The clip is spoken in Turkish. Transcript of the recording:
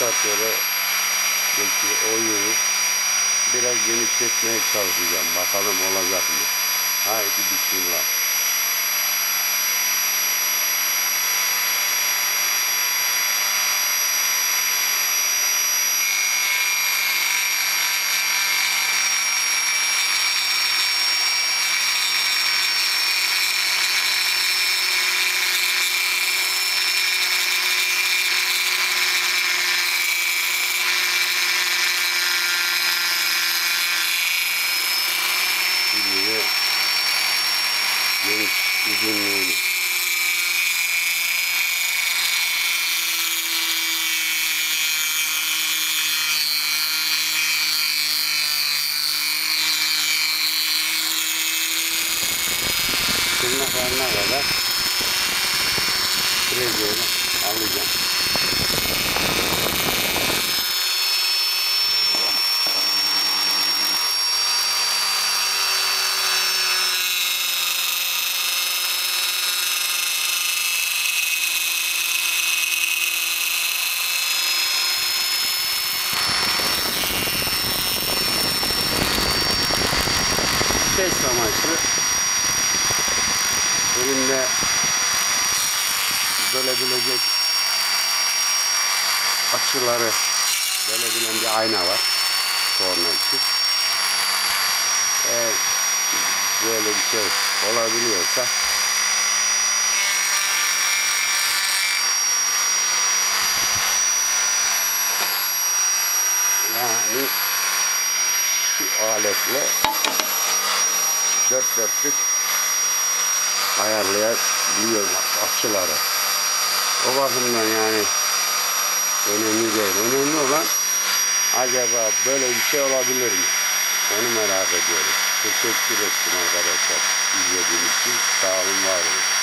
rotatöre deki oyunu biraz genişletmeye çalışacağım. Bakalım olacak mı? Haydi bismillah. Geniş uzunluğunu tırnaklarına kadar frezyonu alacağım. Test amaçlı. Elimde bölebilecek açıları bölebilen bir ayna var. Torna için eğer böyle bir şey olabiliyorsa yani şu aletle dört dörtlük ayarlayabiliyorum açıları. O bakımdan yani önemli değil. Önemli olan acaba böyle bir şey olabilir mi? Onu merak ediyorum. Teşekkür ettim arkadaşlar izlediğiniz için. Sağ olun, var olun.